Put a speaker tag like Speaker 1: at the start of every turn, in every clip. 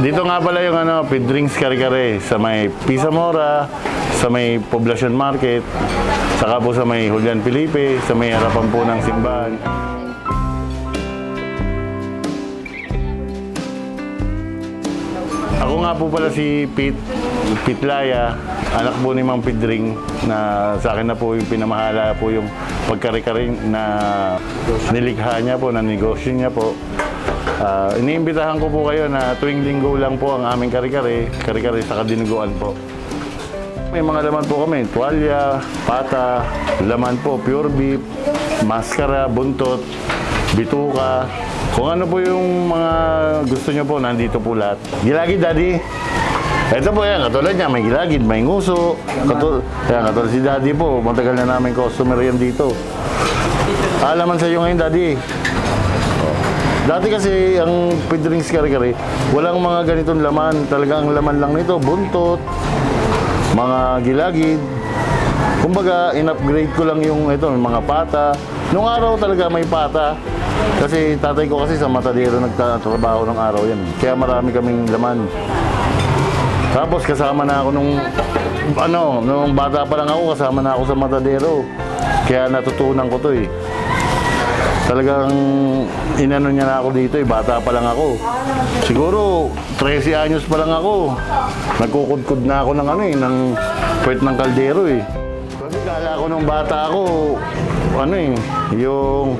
Speaker 1: Dito nga pala yung ano, feed drinks kare-kare sa may Pisamora, sa may Poblacion Market, saka po sa may Julian Felipe, sa may harapan po ng simbahan. Ako nga po pala si Pete, Pete Laya, anak po ni Mang Pidring na sa akin na po yung pinamahala po yung pagkare-kare na nilikha niya po, na negosyo niya po. Ah, iniimbitahan ko po kayo na tuwing linggo lang po ang aming kare-kare, kare-kare sa kadinuguan po. May mga laman po kami, tuwalya, pata, laman po, pure beef, maskara, buntot, bituka. Kung ano po yung mga gusto nyo po, nandito po lahat. Gilagid, Daddy. Ito po yan, katulad niya, may gilagid, may nguso. Katul yan, katulad si Daddy po, matagal na namin customer yan dito. Alaman sa iyo ngayon, Daddy. Dati kasi ang feed drinks kare-kare, walang mga ganitong laman. Talagang laman lang nito, buntot, mga gilagid. Kumbaga, in-upgrade ko lang yung ito, mga pata. Nung araw talaga may pata. Kasi tatay ko kasi sa Matadero nagtatrabaho ng araw yan. Kaya marami kaming laman. Tapos kasama na ako nung ano, nung bata pa lang ako, kasama na ako sa Matadero. Kaya natutunan ko to eh. Talagang inano niya na ako dito eh, bata pa lang ako. Siguro 13 anyos pa lang ako. Nagkukudkud na ako ng ano eh, ng puwet ng kaldero eh. Kasi kala ko nung bata ako, ano eh, yung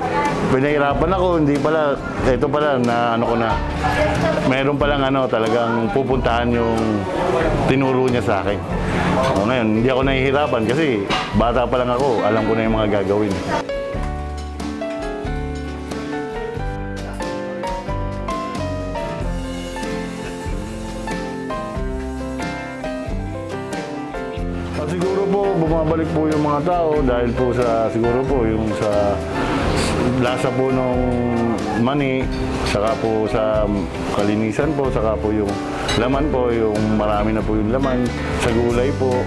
Speaker 1: pinahirapan ako, hindi pala, ito pala na ano ko na, meron palang ano, talagang pupuntahan yung tinuro niya sa akin. O ngayon, hindi ako nahihirapan kasi bata pa lang ako, alam ko na yung mga gagawin. At siguro po, bumabalik po yung mga tao dahil po sa, siguro po, yung sa lasa po nung mani, saka po sa kalinisan po, saka po yung laman po, yung marami na po yung laman, sa gulay po.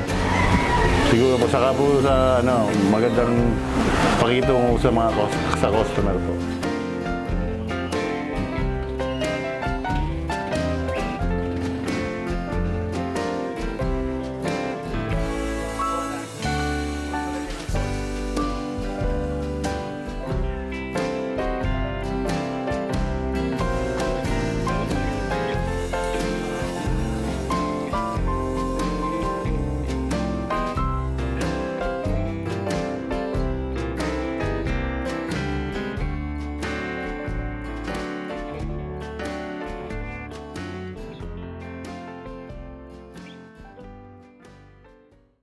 Speaker 1: Siguro po, saka po sa ano, magandang pakitungo sa mga sa customer po.